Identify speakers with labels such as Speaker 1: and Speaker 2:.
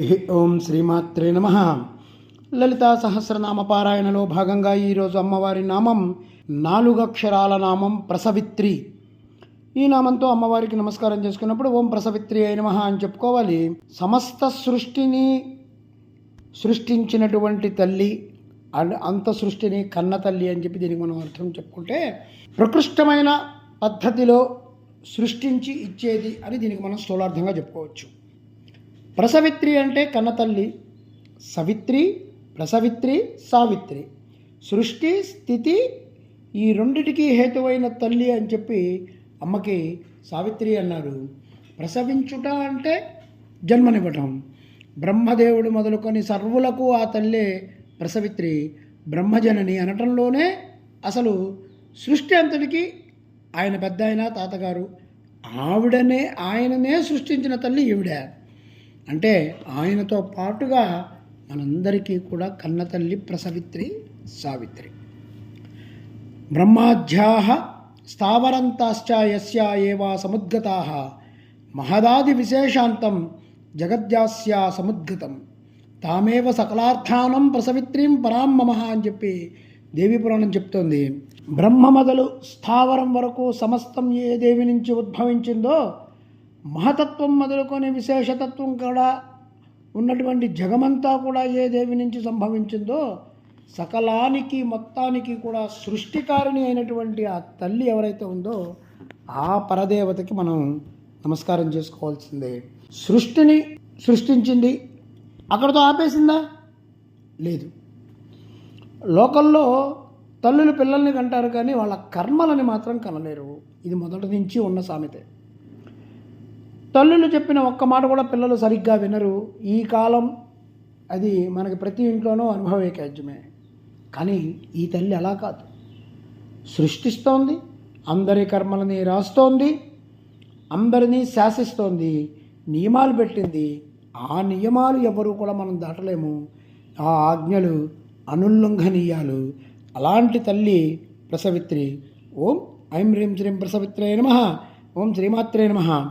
Speaker 1: ఓం శ్రీమాత్రే నమ. లలితా సహస్రనామ పారాయణలో భాగంగా ఈరోజు అమ్మవారి నామం నాలుగు అక్షరాల నామం ప్రసవిత్రి. ఈ నామంతో అమ్మవారికి నమస్కారం చేసుకున్నప్పుడు ఓం ప్రసవిత్రి అయిన మహా అని చెప్పుకోవాలి. సమస్త సృష్టిని సృష్టించినటువంటి తల్లి అంత సృష్టిని కన్న తల్లి అని చెప్పి దీనికి మనం అర్థం చెప్పుకుంటే ప్రకృష్టమైన పద్ధతిలో సృష్టించి ఇచ్చేది అని దీనికి మనం స్థూలార్థంగా చెప్పుకోవచ్చు. ప్రసవిత్రి అంటే కన్నతల్లి. సవిత్రి ప్రసవిత్రి సావిత్రి. సృష్టి స్థితి ఈ రెండిటికి హేతువైన తల్లి అని చెప్పి అమ్మకి సావిత్రి అన్నారు ప్రసవించుట అంటే జన్మనివ్వటం. బ్రహ్మదేవుడు మొదలుకొని సర్వులకు ఆ తల్లే ప్రసవిత్రి బ్రహ్మజనని అనటంలోనే అసలు సృష్టి అంతటికి ఆయన పెద్ద ఆయన తాతగారు. ఆవిడనే ఆయననే సృష్టించిన తల్లి ఈవిడ. అంటే ఆయనతో పాటుగా మనందరికీ కూడా కన్నతల్లి ప్రసవిత్రి సావిత్రి. బ్రహ్మాధ్యా స్థావరంతాశ్చ యస్యా ఏవా సముద్గతా మహదాది విశేషాంతం జగద్యాస్యా సముద్గతం. తామేవ సకలార్థానం ప్రసవిత్రీం పరాం మమ అని చెప్పి దేవి పురాణం చెప్తోంది. బ్రహ్మ మొదలు స్థావరం వరకు సమస్తం ఏ దేవి నుంచి ఉద్భవించిందో మహతత్వం మొదలుకొని విశేషతత్వం కూడా ఉన్నటువంటి జగమంతా కూడా ఏ దేవి నుంచి సంభవించిందో సకలానికి మొత్తానికి కూడా సృష్టికారిణి అయినటువంటి ఆ తల్లి ఎవరైతే ఉందో ఆ పరదేవతకి మనం నమస్కారం చేసుకోవాల్సిందే. సృష్టిని సృష్టించింది. అక్కడతో ఆపేసిందా? లేదు. లోకల్లో తల్లులు పిల్లల్ని కంటారు కానీ వాళ్ళ కర్మలని మాత్రం కనలేరు. ఇది మొదటి నుంచి ఉన్న సామెతే. తల్లులు చెప్పిన ఒక్క మాట కూడా పిల్లలు సరిగ్గా వినరు. ఈ కాలం అది మనకి ప్రతి ఇంట్లోనూ అనుభవేకాజ్యమే కానీ ఈ తల్లి అలా కాదు. సృష్టిస్తోంది అందరి కర్మలని రాస్తోంది అందరినీ శాసిస్తోంది నియమాలు పెట్టింది. ఆ నియమాలు ఎవరు కూడా మనం దాటలేము. ఆ ఆజ్ఞలు అనుల్లంఘనీయాలు. అలాంటి తల్లి ప్రసవిత్రి. ఓం ఐం హ్రీం శ్రీం ప్రసవిత్రే నమ. ఓం శ్రీమాత్రే నమ.